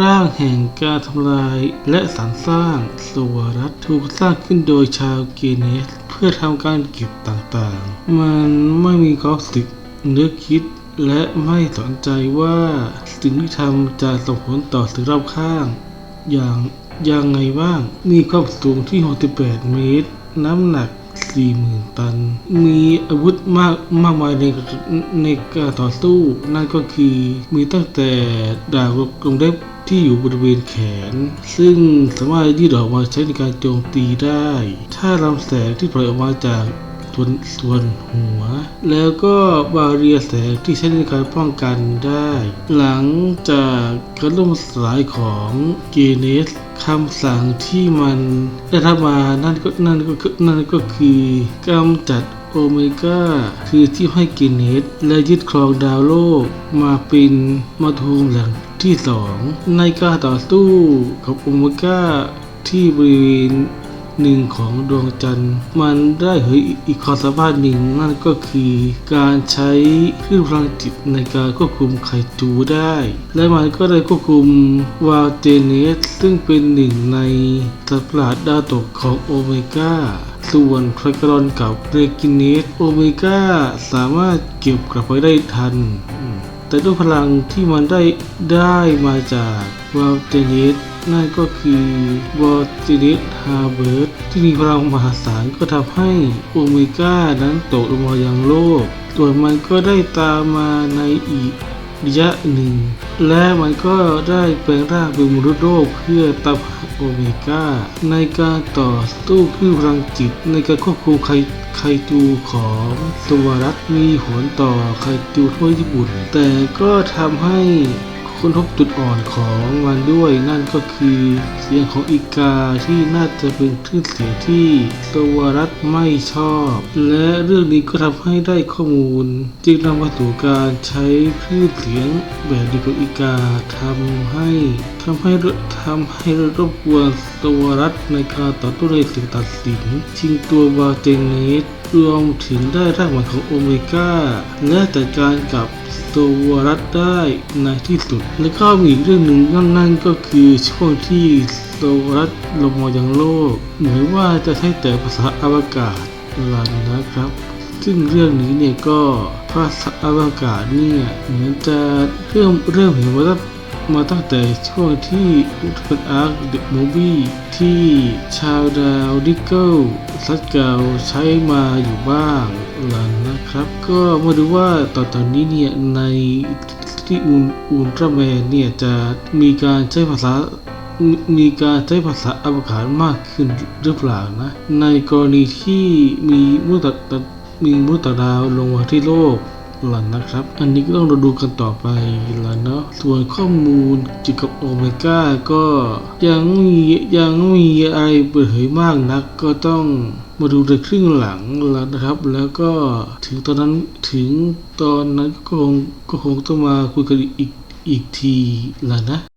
ร่างแห่งการทำลายและสรรสร้างสวรัตถูกสร้างขึ้นโดยชาวเกเนสเพื่อทำการเก็บต่างๆ มันไม่มีควาสึกนึกคิดและไม่สนใจว่าสิ่งที่ทำจะส่งผลต่อสิ่งรอบข้าง อย่างยังไงบ้าง มีความสูงที่ 68 เมตร น้ำหนัก 40,000 ตัน มีอาวุธมากมากมายในในการต่อสู้ นั่นก็คือมีตั้งแต่ดาบกรงเล็บ ที่อยู่บริเวณแขน ซึ่งสามารถยืดออกมาใช้ในการโจมตีได้ ถ้าลำแสงที่ปล่อยออกมาจากส่วนส่วนหัว แล้วก็บาเรียแสงที่ใช้ในการป้องกันได้ หลังจากการล่มสลายของเกเนสคำสั่งที่มันได้รับมานั่นก็นั่นก็คือนั่นก็คือกำจัด โอเมก้าคือที่ให้เกเนสและยึดครองดาวโลกมาเป็นมาทูมหลังที่สองในการต่อสู้กับโอเมก้าที่บริเวณหนึ่งของดวงจันทร์ มันได้เผยอีกความสามารถหนึ่งนั่นก็คือการใช้คลื่นพลังจิตในการควบคุมไคจูได้ และมันก็ได้ควบคุมวาเจเนสซึ่งเป็นหนึ่งในสัตว์ประหลาดดาวตกของโอเมก้า ส่วนไทรกรอนกับเรกินเนสโอเมก้าสามารถเก็บกลับไปได้ทัน แต่ด้วยพลังที่มันได้ได้มาจากวอลเจเนสนั่นก็คือวอลเจเนสฮาเบิร์ตที่มีพลังมหาศาลก็ทำให้โอเมก้านั้นตกลงมายังโลกส่วมันก็ได้ตามมาในอีก ระยะหนึ่ง และมันก็ได้แปลงร่างเป็นมนุษย์โลกเพื่อตับโอเมก้า ในการต่อสู้คลื่นพลังจิตในการควบคุมไคไคจูของตัวรัฐมีผลต่อไคจูทั่วญี่ปุ่น แต่ก็ทำให้ ค้นพบจุดอ่อนของมันด้วย นั่นก็คือเสียงของอีกาที่น่าจะเป็นคลื่นเสียงที่ตวรัฐไม่ชอบ และเรื่องนี้ก็ทำให้ได้ข้อมูล จึงนำมาสู่การใช้คลื่นเสียงแบบดียวกับอีกาทำให้ทำให้ทำให้รบกวนตวรัฐในการต่อตู้ในสิ่งตัดสินชิงตัววาเจเนส รวมถึงได้รากฐานของโอเมก้าและจัดการกับตัวรัฐได้ในที่สุด และก็มีอีกเรื่องหนึ่งนั่นนั่นก็คือช่วงที่ตัวรัฐลงมายังโลกเหมือนว่าจะใช้แต่ภาษาอวกาศลันนะครับ ซึ่งเรื่องนี้เนี่ยก็ภาษาอวกาศเนี่ยเหมือนจะเริ่มเริ่มเห็นว่า มาตั้งแต่ช่วงที่อุทกอาร์คเดอะมูวี่ที่ชาวดาวดิเกิลซัดเกาใช้มาอยู่บ้างหลังนะครับ ก็มาดูว่าต่อตอนนี้เนี่ย ในที่อุลอุลตร้าแมนเนี่ย จะมีการใช้ภาษามีมีการใช้ภาษาอวกาศมากขึ้นหรือเปล่านะ ในกรณีที่มีมุตตะมีมุตดาวลงมาที่โลก หลังนะครับ อันนี้ก็ต้องเราดูกันต่อไปแล้วเนาะส่วนข้อมูลเกี่ยวกับโอเมก้าก็ยังมียังม่มีอะไรเปิดเผยมากนัก ก็ต้องมาดูในครึ่งหลังแล้วนะครับ แล้วก็ถึงตอนนั้นถึงตอนนั้นก็คงก็คงต้องมาคุยกันอีกอีกทีแล้วนะ